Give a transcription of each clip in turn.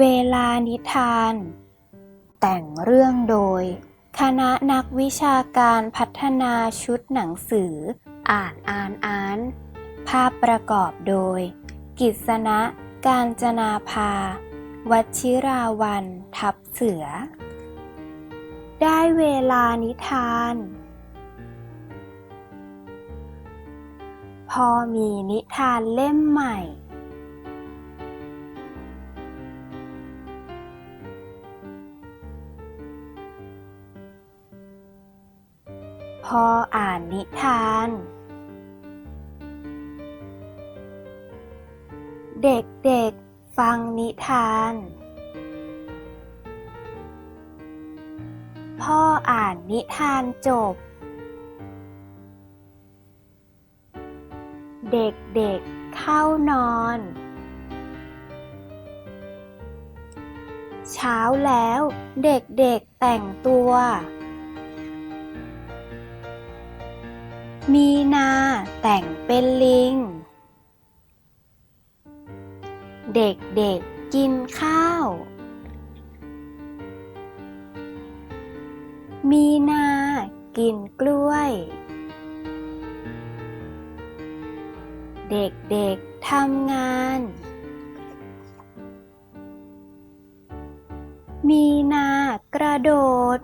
เวลานิทาน แต่งเรื่องโดย คณะนักวิชาการพัฒนาชุดหนังสือ อ่านอ่านอ่าน ภาพประกอบโดย กิษณะ การจนาภา วัชิราวัน ทับเสือ ได้เวลานิทาน พอมีนิทานเล่มใหม่ พออ่านนิทาน เด็กๆ ฟังนิทาน พ่ออ่านนิทานจบ เด็กๆ เข้านอน เช้าแล้วเด็กๆ แต่งตัว มีนาแต่งเป็นลิง เด็กๆกินข้าว มีนากินกล้วย เด็กๆทำงาน มีนากระโดด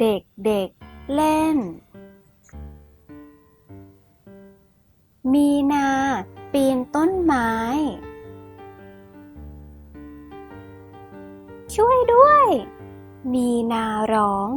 เด็กเด็กเล่น มีนาปีนต้นไม้ ช่วยด้วย มีนาร้อง